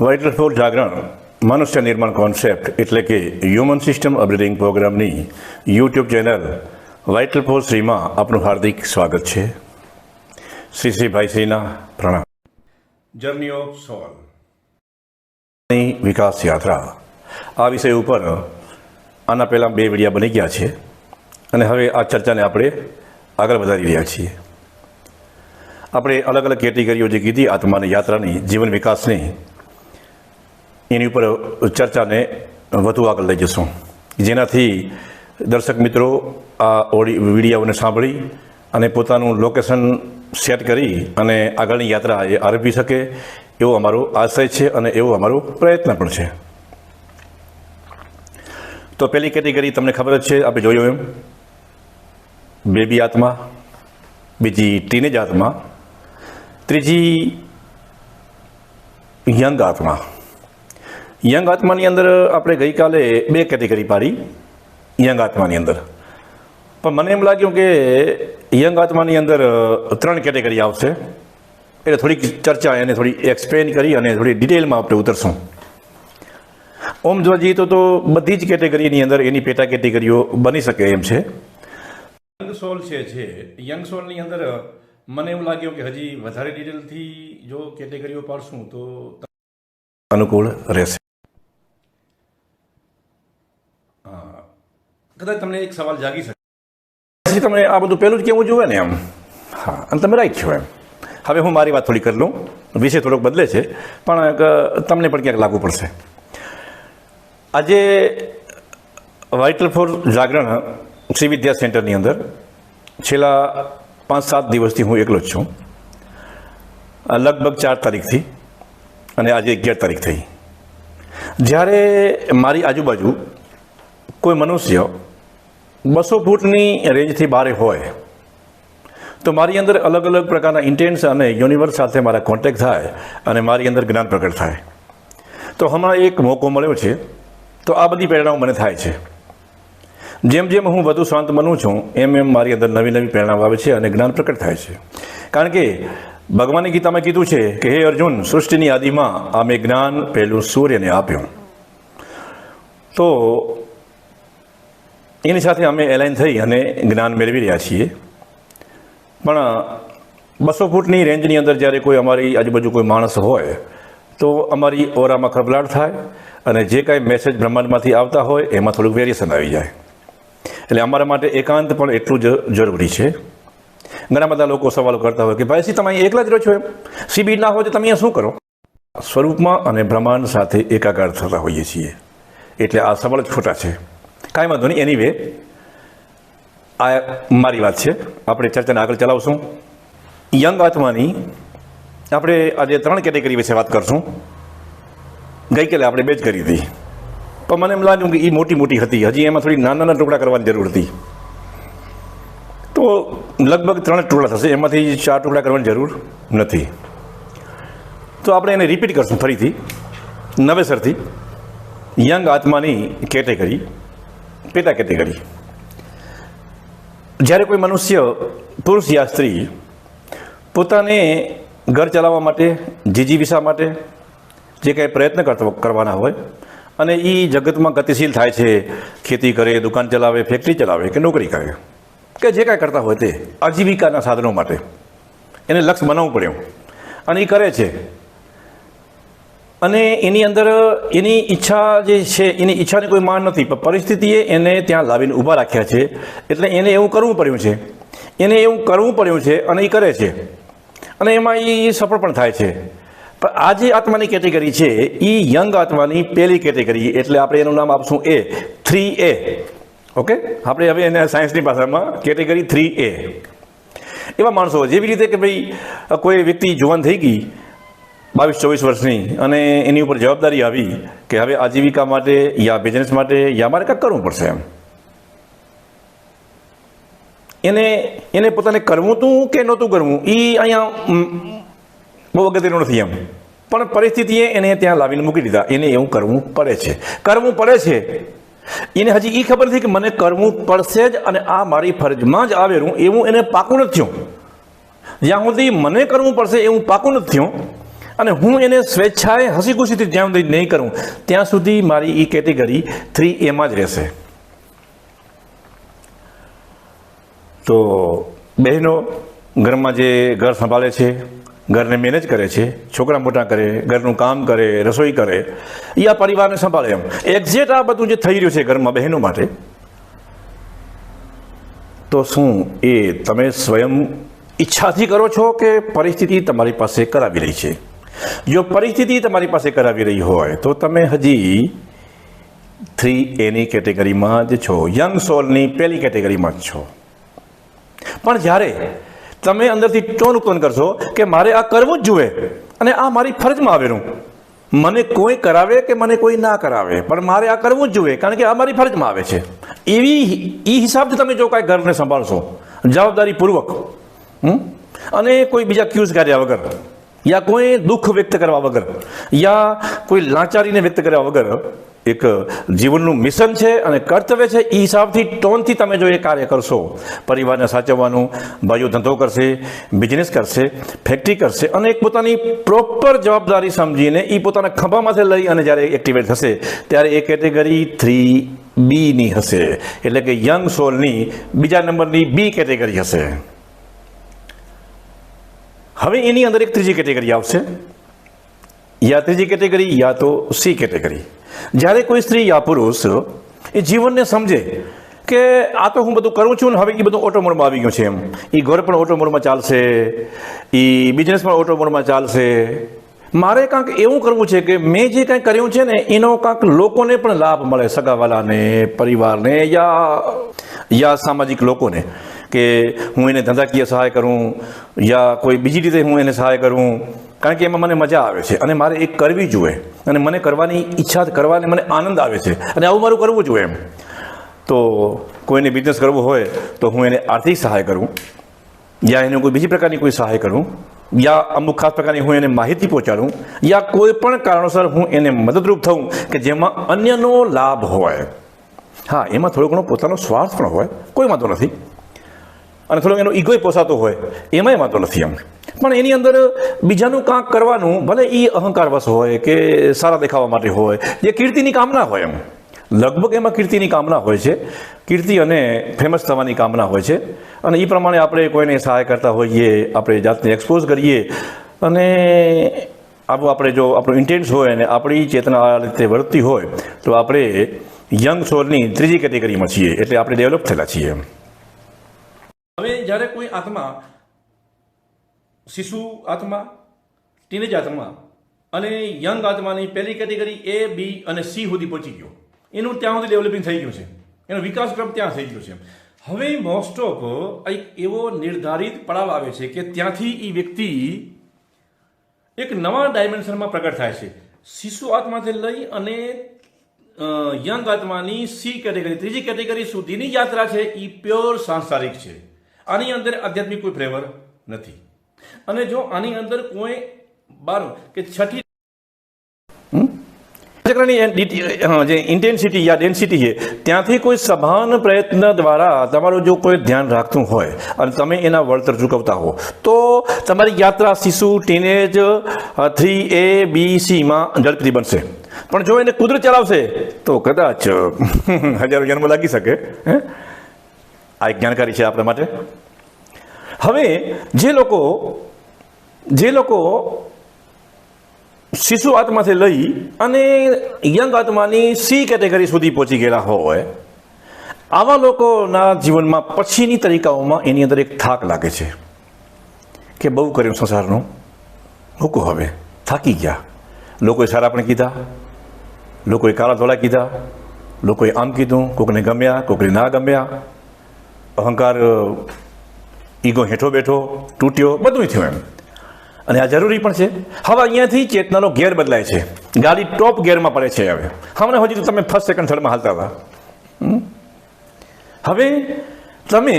Vital four જાગરણ મનુષ્ય નિર્માણ કોન્સેપ્ટ એટલે કે હ્યુમન સિસ્ટમ અપગ્રેડિંગ પ્રોગ્રામની યુટ્યુબ ચેનલ વાઇટલ ફોર શ્રીમાં આપનું હાર્દિક સ્વાગત છે શ્રી શ્રીભાઈ શ્રીના પ્રણામ જર્ની ઓફ સોલ વિકાસ યાત્રા આ વિષય ઉપર આના પહેલાં બે વિડિયા બની ગયા છે. અને હવે આ ચર્ચાને આપણે આગળ વધારી રહ્યા છીએ. આપણે અલગ અલગ કેટેગરીઓ જે કીધી, આત્માની યાત્રાની, જીવન વિકાસની એની ઉપર ચર્ચાને વધુ આગળ લઈ જશું. જેનાથી દર્શક મિત્રો, આ ઓડી વિડીયોને સાંભળી અને પોતાનું લોકેશન સેટ કરી અને આગળની યાત્રા એ આરંભી શકે એવો અમારો આશય છે અને એવો અમારો પ્રયત્ન પણ છે. તો પહેલી કેટેગરી તમને ખબર જ છે, આપણે જોયું એમ. બેબી આત્મા, બીજી ટીનેજ આત્મા, ત્રીજી યંગ આત્મા. યંગ આત્માની અંદર આપણે ગઈકાલે બે કેટેગરી પાડી યંગ આત્માની અંદર. પણ મને એમ લાગ્યું કે યંગ આત્માની અંદર ત્રણ કેટેગરી આવશે. એટલે થોડીક ચર્ચા એને થોડી એક્સપ્લેન કરી અને થોડી ડિટેલમાં આપણે ઉતરશું. ઓમ જોવા જઈએ તો બધી જ કેટેગરીની અંદર એની પેટા કેટેગરીઓ બની શકે એમ છે. યંગ સોલ છે જે યંગ સોલની અંદર મને એવું લાગ્યું કે હજી વધારે ડિટેલથી જો કેટેગરીઓ પાડશું તો અનુકૂળ રહેશે. કદાચ તમને એક સવાલ જાગી શકે. તમને આ બધું પહેલું જ કેવું જોવે ને એમ. હા, અને તમે રાઈટ છો એમ. હવે હું મારી વાત થોડી કરી લઉં. વિષય થોડોક બદલે છે, પણ તમને પણ ક્યાંક લાગુ પડશે. આજે વાઇટલ ફોર જાગરણ શ્રી વિદ્યા સેન્ટરની અંદર છેલ્લા પાંચ સાત દિવસથી હું એકલો જ છું. લગભગ ચાર તારીખથી અને આજે અગિયાર તારીખ થઈ. જ્યારે મારી આજુબાજુ કોઈ મનુષ્ય બસો ફૂટની રેન્જથી બહાર હોય. તો મારી અંદર અલગ અલગ પ્રકારના ઇન્ટેન્સ અને યુનિવર્સ સાથે મારા કોન્ટેક્ટ થાય અને મારી અંદર જ્ઞાન પ્રગટ થાય. તો હમણાં એક મોકો મળ્યો છે. તો આ બધી પ્રેરણાઓ મને થાય છે. જેમ જેમ હું વધુ શાંત બનું છું, એમ એમ મારી અંદર નવી નવી પ્રેરણાઓ આવે છે અને જ્ઞાન પ્રકટ થાય છે. કારણ કે ભગવાનની ગીતામાં કીધું છે કે, હે અર્જુન, સૃષ્ટિની આદિમાં આ મેં જ્ઞાન, પહેલું સૂર્યને આપ્યું. તો એની સાથે અમે એલાઇન થઈ અને જ્ઞાન મેળવી રહ્યા છીએ. પણ બસો ફૂટની રેન્જની અંદર જ્યારે કોઈ અમારી આજુબાજુ કોઈ માણસ હોય, તો અમારી ઓરામાં ખબલાટ થાય અને જે કાંઈ મેસેજ બ્રહ્માંડમાંથી આવતા હોય, એમાં થોડુંક વેરિએશન આવી જાય. એટલે અમારા માટે એકાંત પણ એટલું જ જરૂરી છે. ઘણા બધા લોકો સવાલો કરતા હોય કે, ભાઈ, સી, તમે એકલા જ રહો છો એમ? સીબી ના હોય તો તમે શું કરો? સ્વરૂપમાં અને બ્રહ્માંડ સાથે એકાકાર થતા હોઈએ છીએ. એટલે આ સવાલ જ ખોટા છે. કાંઈ વાંધો નહીં એની વે આ મારી વાત છે. આપણે ચર્ચાને આગળ ચલાવશું. યંગ આત્માની આપણે આજે ત્રણ કેટેગરી વિશે વાત કરશું. ગઈકાલે આપણે બે જ કરી હતી. પણ મને એમ લાગ્યું કે એ મોટી મોટી હતી. હજી એમાં થોડી નાના નાના ટુકડા કરવાની જરૂર હતી. તો લગભગ ત્રણ ટુકડા થશે. એમાંથી ચાર ટુકડા કરવાની જરૂર નથી. તો આપણે એને રિપીટ કરશું ફરીથી. નવેસરથી. યંગ આત્માની કેટેગરી. પેટા કેટેગરી જ્યારે કોઈ મનુષ્ય, પુરુષ યા સ્ત્રી, પોતાને ઘર ચલાવવા માટે જીજીવિષા માટે જે કંઈ પ્રયત્ન કરવાના હોય અને એ જગતમાં ગતિશીલ થાય છે, ખેતી કરે, દુકાન ચલાવે, ફેક્ટરી ચલાવે કે નોકરી કરે, કે જે કાંઈ કરતા હોય તે આજીવિકાના સાધનો માટે, એને લક્ષ્ય બનાવવું પડ્યું. અને એ કરે છે. અને એની અંદર, એની ઈચ્છા જે છે, એની ઈચ્છાની કોઈ માન નથી, પણ પરિસ્થિતિએ એને ત્યાં લાવીને ઊભા રાખ્યા છે. એટલે એને એવું કરવું પડ્યું છે. એને એવું કરવું પડ્યું છે અને એ કરે છે. અને એમાં એ સફળ પણ થાય છે. પણ આ જે આત્માની કેટેગરી છે એ યંગ આત્માની પહેલી કેટેગરી એટલે આપણે એનું નામ આપશું એ થ્રી એ. ઓકે? આપણે હવે એને સાયન્સની ભાષામાં કેટેગરી થ્રી એ. એવા માણસો જેવી રીતે કે ભાઈ કોઈ વ્યક્તિ જુવાન થઈ ગઈ બાવીસ ચોવીસ વર્ષની અને એની ઉપર જવાબદારી આવી કે હવે આજીવિકા માટે યા બિઝનેસ માટે યા મારે કંઈક કરવું પડશે એમ. એને એને પોતાને કરવું તું કે નહોતું કરવું એ અહીંયા બહુ અગત્યનું નથી એમ. પણ પરિસ્થિતિએ એને ત્યાં લાવીને મૂકી દીધા. એને એવું કરવું પડે છે. કરવું પડે છે. એને હજી એ ખબર નથી કે મને કરવું પડશે જ અને આ મારી ફરજમાં જ આવેલું એવું એને પાકું નથી થયું. જ્યાં સુધી મને કરવું પડશે એવું પાકું નથી થયું અને હું એને સ્વેચ્છાએ હસી ખુશીથી જ્યાં સુધી નહીં કરું, ત્યાં સુધી મારી એ કેટેગરી થ્રી એમાં જ રહેશે. તો બહેનો, ઘરમાં જે ઘર સંભાળે છે, ઘરને મેનેજ કરે છે, છોકરા મોટા કરે, ઘરનું કામ કરે, રસોઈ કરે એ આ પરિવારને સંભાળે એમ. એક્ઝેક્ટ આ બધું જે થઈ રહ્યું છે ઘરમાં બહેનો માટે, તો શું એ તમે સ્વયં ઈચ્છાથી કરો છો કે પરિસ્થિતિ તમારી પાસે કરાવી રહી છે? જો પરિસ્થિતિ તમારી પાસે કરાવી રહી હોય, તો તમે હજી થ્રી એની કેટેગરીમાં જ છો. યંગ સોલની પહેલી કેટેગરીમાં જ છો. પણ જ્યારે તમે અંદરથી ટોન ઉત્પન્ન કરશો કે મારે આ કરવું જ જોઈએ અને આ મારી ફરજમાં આવેલું, મને કોઈ કરાવે કે મને કોઈ ના કરાવે, પણ મારે આ કરવું જ જોઈએ કારણ કે આ મારી ફરજમાં આવે છે. એવી એ હિસાબથી તમે જો કાંઈ ઘરને સંભાળશો, જવાબદારીપૂર્વક? અને કોઈ બીજા ક્યુઝ કર્યા વગર. યા કોઈ દુઃખ વ્યક્ત કરવા વગર યા કોઈ લાચારીને વ્યક્ત કર્યા વગર એક જીવનનું મિશન છે અને કર્તવ્ય છે એ હિસાબથી ટોનથી તમે જો એ કાર્ય કરશો, પરિવારને સાચવવાનું, ભાઈઓ ધંધો કરશે બિઝનેસ કરશે ફેક્ટરી કરશે, અને એક પોતાની પ્રોપર જવાબદારી સમજીને એ પોતાના ખભામાંથી લઈ અને જ્યારે એક્ટિવેટ થશે, ત્યારે એ કેટેગરી થ્રી બીની હશે. એટલે કે યંગ સોલની બીજા નંબરની બી કેટેગરી હશે. હવે એની અંદર એક ત્રીજી કેટેગરી આવશે. યા ત્રીજી કેટેગરી યા તો સી કેટેગરી. જ્યારે કોઈ સ્ત્રી યા પુરુષ એ જીવનને સમજે કે આ તો હું બધું કરું છું ને હવે એ બધું ઓટો મોડમાં આવી ગયું છે એમ. એ ઘર પણ ઓટો મોડમાં ચાલશે એ બિઝનેસ પણ ઓટો મોડમાં ચાલશે મારે કાંક એવું કરવું છે કે મેં જે કાંઈ કર્યું છે ને, એનો કાંક લોકોને પણ લાભ મળે સગાવાલાને, પરિવારને યા યા સામાજિક લોકોને કે હું એને ધંધાકીય સહાય કરું, યા કોઈ બીજી રીતે હું એને સહાય કરું. કારણ કે એમાં મને મજા આવે છે અને મારે એ કરવી જોઈએ અને મને કરવાની ઈચ્છા કરવાને મને આનંદ આવે છે અને આવું મારું કરવું જોઈએ એમ. તો કોઈને બિઝનેસ કરવો હોય તો હું એને આર્થિક સહાય કરું, યા એને કોઈ બીજી પ્રકારની કોઈ સહાય કરું. યા અમુક ખાસ પ્રકારની હું એને માહિતી પહોંચાડું યા કોઈ પણ કારણોસર હું એને મદદરૂપ થઉં કે જેમાં અન્યનો લાભ હોય હા એમાં થોડો ઘણો પોતાનો સ્વાર્થ પણ હોય કોઈ વાંધો નથી અને થોડો એનો ઈગોય પોસાતો હોય એમાંય વાંધો નથી એમ। પણ એની અંદર બીજાનું કાંક કરવાનું, ભલે એ અહંકારવશ હોય કે સારા દેખાવા માટે હોય, જે કીર્તિની કામના હોય એમ। લગભગ એમાં કીર્તિની કામના હોય છે. કીર્તિ અને ફેમસ થવાની કામના હોય છે. અને એ પ્રમાણે આપણે કોઈને સહાય કરતા હોઈએ, આપણે જાતને એક્સપોઝ કરીએ. અને આવું આપણે જો આપણું ઇન્ટેન્સ હોય અને આપણી ચેતના આ રીતે વર્તતી હોય, તો આપણે યંગ સોલની ત્રીજી કેટેગરીમાં છીએ. એટલે આપણે ડેવલપ થયેલા છીએ. હવે જ્યારે કોઈ આત્મા, શિશુ આત્મા ટીનેજ આત્મા અને યંગ આત્માની પહેલી કેટેગરી એ બી અને સી સુધી પહોંચી ગયો. એનું ત્યાં સુધી ડેવલપિંગ થઈ ગયું છે. એનો વિકાસક્રમ ત્યાં થઈ ગયો છે. હવે મોસ્ટ ઓફ એક એવો નિર્ધારિત પડાવ આવે છે કે ત્યાંથી એ વ્યક્તિ એક નવા ડાયમેન્શનમાં પ્રગટ થાય છે. શિશુ આત્માથી લઈ અને યંગ આત્માની સી કેટેગરી ત્રીજી કેટેગરી સુધીની યાત્રા છે એ પ્યોર સાંસારિક છે. આની અંદર આધ્યાત્મિક કોઈ ફ્લેવર નથી. અને જો આની અંદર કોઈ બાર કે છઠ્ઠી ચક્રની જે ઇન્ટેન્સિટી યા ડેન્સિટી છે, ત્યાંથી કોઈ સભાન પ્રયત્ન દ્વારા તમારું જો કોઈ ધ્યાન રાખતું હોય અને તમે એના વળતર ચૂકવતા હો, તો તમારી યાત્રા શિશુ ટીનેજ થ્રી એ બી સીમાં ઝડપથી બનશે. પણ જો એને કુદરત ચલાવશે, તો કદાચ હજારો જન્મ લાગી શકે, હે? આ એક જાણકારી છે આપણા માટે. હવે, જે લોકો જે લોકો શિશુ આત્માથી લઈ અને યંગ આત્માની સી કેટેગરી સુધી પહોંચી ગયેલા હોય, આવા લોકોના જીવનમાં પછીની તરીકાઓમાં એની અંદર એક થાક લાગે છે કે બહુ કર્યું સંસારનું. મૂકો હવે, થાકી ગયા. લોકોએ સારા પણ કીધા, લોકોએ કાળા ધોળા કીધા, લોકોએ આમ કીધું, કોકને ગમ્યા, કોકને ના ગમ્યા. અહંકાર ઈગો હેઠો બેઠો, તૂટ્યો બધું થયું એમ. અને આ જરૂરી પણ છે. હવે અહીંયાથી ચેતનાનો ગેર બદલાય છે. ગાડી ટોપ ગેરમાં પડે છે હવે. હમણાં હજી તો તમે ફર્સ્ટ સેકન્ડ થર્ડમાં હાલતા હતા. હવે તમે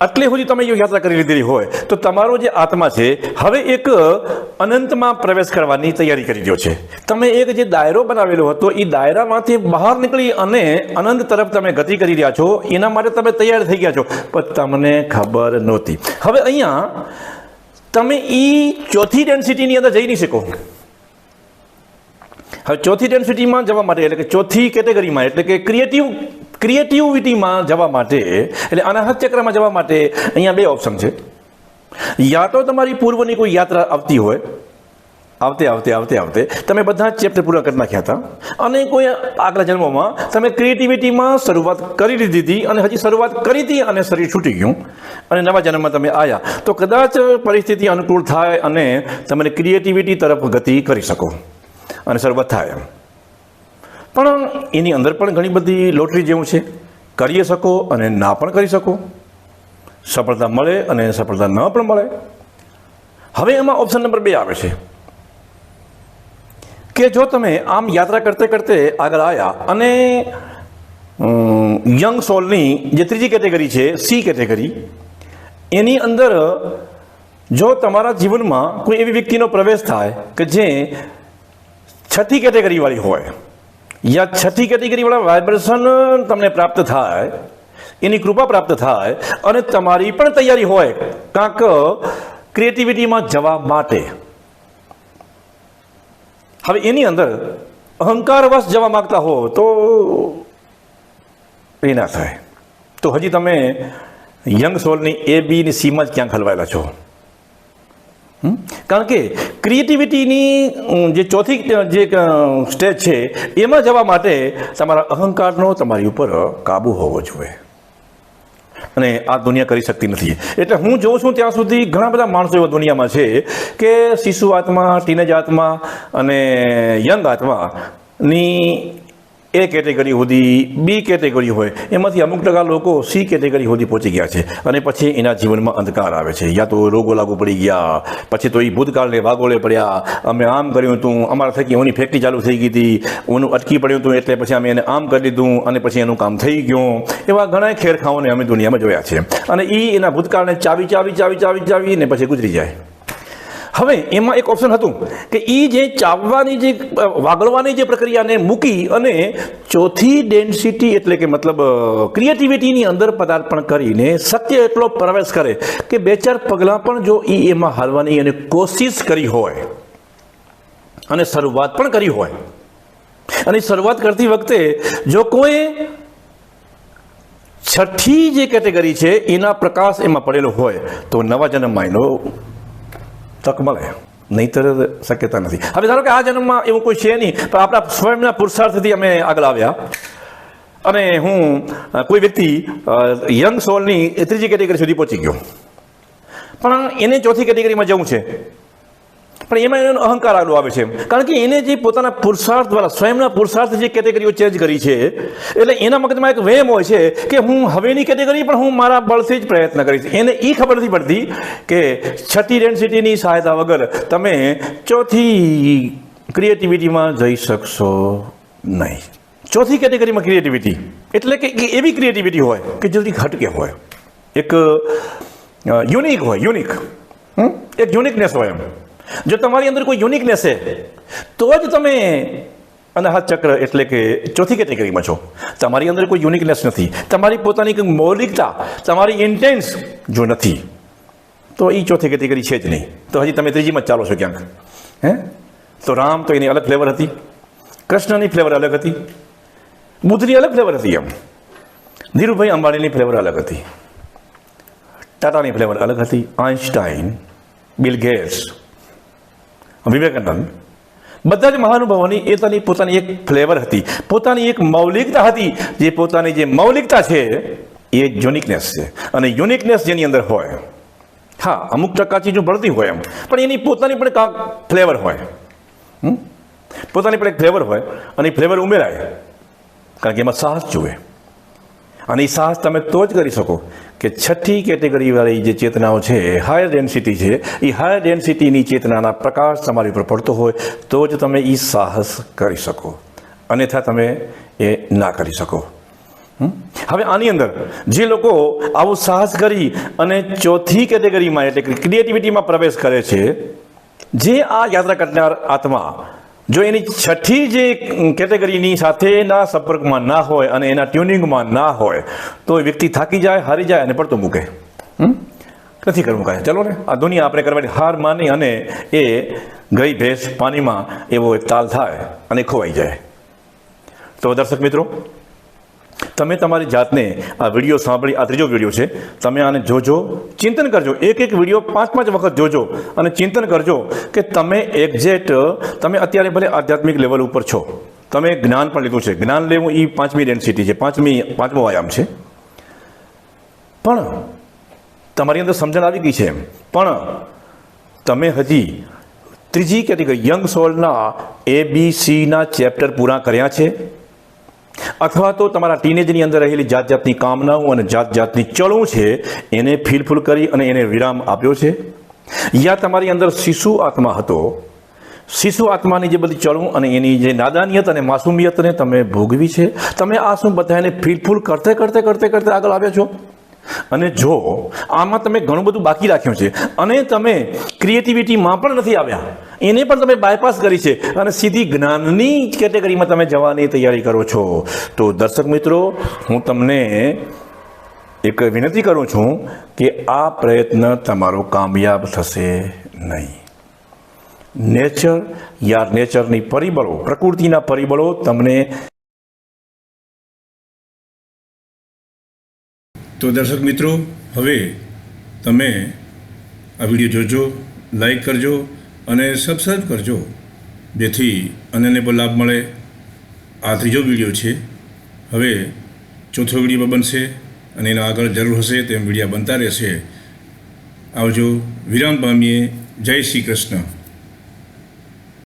આટલે સુધી તમે યાત્રા કરી લીધેલી હોય, તો તમારો જે આત્મા છે, હવે એક અનંતમાં પ્રવેશ કરવાની તૈયારી કરી રહ્યો છે. તમે એક જે દાયરો બનાવેલો હતો એ દાયરામાંથી બહાર નીકળી અને અનંત તરફ તમે ગતિ કરી રહ્યા છો. એના માટે તમે તૈયાર થઈ ગયા છો. પણ તમને ખબર નહોતી. હવે અહીંયા તમે એ ચોથી ડેન્સિટીની અંદર જઈ નહીં શકો. હવે ચોથી ડેન્સિટીમાં જવા માટે, એટલે કે ચોથી કેટેગરીમાં એટલે કે ક્રિએટિવ ક્રિએટિવિટીમાં જવા માટે, એટલે અનાહત ચક્રમાં જવા માટે અહીંયા બે ઓપ્શન છે. યા તો તમારી પૂર્વની કોઈ યાત્રા આવતી હોય આવતે આવતે આવતે આવતે. તમે બધા જ ચેપ્ટર પૂરા કરી નાખ્યા હતા. અને કોઈ આગલા જન્મોમાં તમે ક્રિએટિવિટીમાં શરૂઆત કરી લીધી હતી અને હજી શરૂઆત કરી હતી અને શરીર છૂટી ગયું. અને નવા જન્મમાં તમે આવ્યા તો કદાચ પરિસ્થિતિ અનુકૂળ થાય અને તમે ક્રિએટિવિટી તરફ ગતિ કરી શકો. અને શરૂઆત થાય પણ એની અંદર પણ ઘણી બધી લોટરી જેવું છે. કરી શકો અને ના પણ કરી શકો. સફળતા મળે અને સફળતા ન પણ મળે. હવે એમાં ઓપ્શન નંબર બે આવે છે. કે જો તમે આમ યાત્રા કરતે કરતે આગળ આવ્યા અને યંગ સોલની જે ત્રીજી કેટેગરી છે સી કેટેગરી, એની અંદર, જો તમારા જીવનમાં કોઈ એવી વ્યક્તિનો પ્રવેશ થાય કે જે છઠ્ઠી કેટેગરીવાળી હોય યા છઠ્ઠી કેટેગરીવાળા વાઇબ્રેશન તમને પ્રાપ્ત થાય, એની કૃપા પ્રાપ્ત થાય અને તમારી પણ તૈયારી હોય કાંક ક્રિએટિવિટીમાં જવા માટે. હવે એની અંદર અહંકારવશ જવા માગતા હો તો એ ના થાય. તો હજી તમે યંગ સોલની એ બીની સીમાં જ ક્યાંક હલવાયેલા છો? કારણ કે ક્રિએટિવિટીની જે ચોથી, જે સ્ટેજ છે, એમાં જવા માટે તમારા અહંકારનો તમારી ઉપર કાબુ હોવો જોઈએ. અને આ દુનિયા કરી શકતી નથી. એટલે હું જોઉં છું ત્યાં સુધી ઘણા બધા માણસો એવા દુનિયામાં છે કે શિશુ આત્મા ટીનેજ આત્મા અને યંગ આત્માની એ કેટેગરી સુધી, બી કેટેગરી હોય, એમાંથી અમુક ટકા લોકો સી કેટેગરી સુધી પહોંચી ગયા છે. અને પછી એના જીવનમાં અંધકાર આવે છે. યા તો રોગો લાગુ પડી ગયા, પછી તો એ ભૂતકાળને વાગોળે પડ્યા. અમે આમ કર્યું હતું અમારા થકી ઓની ફેક્ટરી ચાલુ થઈ ગઈ હતી ઓનું અટકી પડ્યું હતું એટલે પછી અમે એને આમ કરી દીધું, અને પછી એનું કામ થઈ ગયું. એવા ઘણા ખેરખાઓને અમે દુનિયામાં જોયા છે. અને એ એના ભૂતકાળને ચાવી ચાવી ચાવી ચાવી ચાવી ને પછી ગુજરી જાય. હવે એમાં એક ઓપ્શન હતું કે એ જે ચાવવાની જે વાગળવાની જે પ્રક્રિયાને મૂકી અને ચોથી ડેન્સિટી એટલે કે મતલબ ક્રિએટિવિટીની અંદર પદાર્પણ કરીને સત્ય એટલો પ્રવેશ કરે કે બે ચાર પગલાં પણ જો એ એમાં હાલવાની અને કોશિશ કરી હોય અને શરૂઆત પણ કરી હોય અને શરૂઆત કરતી વખતે જો કોઈ છઠ્ઠી જે કેટેગરી છે એના પ્રકાશ એમાં પડેલો હોય તો નવા જન્મમાં એનો તક મળે નહીતર શક્યતા નથી. હવે ધારો કે આ જન્મમાં એવું કોઈ છે નહીં, પણ આપણા સ્વયંના પુરુષાર્થથી અમે આગળ આવ્યા. અને હું કોઈ વ્યક્તિ યંગ સોલની ત્રીજી કેટેગરી સુધી પહોંચી ગયો. પણ એને ચોથી કેટેગરીમાં જવું છે. પણ એમાં એનો અહંકાર આગળ આવે છે. કારણ કે એને જે પોતાના પુરુષાર્થ દ્વારા, સ્વયંના પુરુષાર્થ જે કેટેગરીઓ ચેન્જ કરી છે, એટલે એના મગજમાં એક વહેમ હોય છે કે હું હવેની કેટેગરી, પણ હું મારા બળથી જ પ્રયત્ન કરીશ. એને એ ખબર નથી પડતી કે છઠ્ઠી ડેન્સિટીની સહાયતા વગર તમે ચોથી ક્રિએટિવિટીમાં જઈ શકશો નહીં. ચોથી કેટેગરીમાં ક્રિએટિવિટી એટલે કે એવી ક્રિએટિવિટી હોય કે જલ્દી હટકે હોય. એક યુનિક હોય યુનિક એક યુનિકનેસ હોય એમ. જો તમારી અંદર કોઈ યુનિકનેસ છે, તો જ તમે અનાહત ચક્ર એટલે કે ચોથી કેટેગરીમાં છો. તમારી અંદર કોઈ યુનિકનેસ નથી. તમારી પોતાની કંઈક મૌલિકતા, તમારી ઇન્ટેન્સ જો નથી, તો એ ચોથી કેટેગરી છે જ નહીં. તો હજી તમે ત્રીજીમાં જ ચાલો છો ક્યાંક. હે? તો રામ તો એની અલગ ફ્લેવર હતી. કૃષ્ણની ફ્લેવર અલગ હતી. બુદ્ધની અલગ ફ્લેવર હતી એમ. ધીરુભાઈ અંબાણીની ફ્લેવર અલગ હતી. ટાટાની ફ્લેવર અલગ હતી. Einstein Bill Gates Vivekananda. બધા જ મહાનુભાવોની એ તેની પોતાની એક ફ્લેવર હતી, પોતાની એક મૌલિકતા હતી. જે પોતાની જે મૌલિકતા છે, એ યુનિકનેસ છે. અને યુનિકનેસ જેની અંદર હોય, હા, અમુક ટકા ચીજો ભળતી હોય એમ, પણ એની પોતાની પણ કાંક ફ્લેવર હોય? પોતાની પણ એક ફ્લેવર હોય, અને ફ્લેવર ઉમેરાય. કારણ કે એમાં સાહસ જુએ અને એ સાહસ તમે તો જ કરી શકો કે છઠ્ઠી કેટેગરીવાળી જે ચેતનાઓ છે હાયર ડેન્સિટી છે એ હાયર ડેન્સિટીની ચેતનાના પ્રકાશ તમારી ઉપર પડતો હોય તો જ તમે એ સાહસ કરી શકો. અન્યથા તમે એ ના કરી શકો. હવે આની અંદર જે લોકો આવું સાહસ કરી અને ચોથી કેટેગરીમાં એટલે ક્રિએટિવિટીમાં પ્રવેશ કરે છે, જે આ યાત્રા કરનાર આત્મા જો એની છઠ્ઠી જે કેટેગરીની સાથેના સંપર્કમાં ના હોય અને એના ટ્યુનિંગમાં ના હોય, તો એ વ્યક્તિ થાકી જાય, હારી જાય અને પડતો મૂકે? નથી કરવું કાંઈ. ચલો ને, આ દુનિયા આપણે કરવાની હાર માની અને એ ગઈ ભેંસ પાણીમાં એવો એક તાલ થાય અને ખોવાઈ જાય. તો દર્શક મિત્રો તમે તમારી જાતને આ વીડિયો સાંભળી, આ ત્રીજો વીડિયો છે, તમે આને જોજો, ચિંતન કરજો એક એક વીડિયો પાંચ પાંચ વખત જોજો અને ચિંતન કરજો કે તમે એક્ઝેક્ટ તમે અત્યારે ભલે આધ્યાત્મિક લેવલ ઉપર છો, તમે જ્ઞાન પણ લીધું છે, જ્ઞાન લેવું એ પાંચમી ડેન્સિટી છે, પાંચમી, પાંચમો આયામ છે. પણ તમારી અંદર સમજણ આવી ગઈ છે પણ તમે હજી ત્રીજી કેટેગરી યંગ સોલના એ બી સીના ચેપ્ટર પૂરા કર્યા છે. અથવા તો તમારા ટીનેજની અંદર રહેલી જાત જાતની કામનાઓ અને જાત જાતની ચળો છે, એને ફીલફૂલ કરી અને એને વિરામ આપ્યો છે. યા તમારી અંદર શિશુ આત્મા હતો. શિશુ આત્માની જે બધી ચળું અને એની જે નાદાનિયત અને માસુમિયતને તમે ભોગવી છે, તમે આ શું બધાને ફીલફૂલ કરતે કરતે કરતે કરતે આગળ આવ્યા છો? અને જો આમાં તમે ઘણું બધું બાકી રાખ્યું છે, અને તમે ક્રિએટિવિટીમાં પણ નથી આવ્યા, એને પણ તમે બાયપાસ કરી છે, અને સીધી જ્ઞાનની કેટેગરીમાં તમે જવાની તૈયારી કરો છો. તો દર્શક મિત્રો, હું તમને એક વિનંતી કરું છું કે આ પ્રયત્ન તમારો કામયાબ થશે નહીં. નેચર યા નેચરની પરિબળો, પ્રકૃતિના પરિબળો તમને તો દર્શક મિત્રો, હવે તમે આ વીડિયો જોજો, લાઈક કરજો અને સબસ્ક્રાઈબ કરજો. જેથી અન્યને પણ લાભ મળે. આ ત્રીજો વીડિયો છે. હવે ચોથો વીડિયો બનશે અને એના આગળ જરૂર હશે તેમ વિડીયા બનતા રહેશે. આવજો, વિરામ પામીએ. જય શ્રી કૃષ્ણ.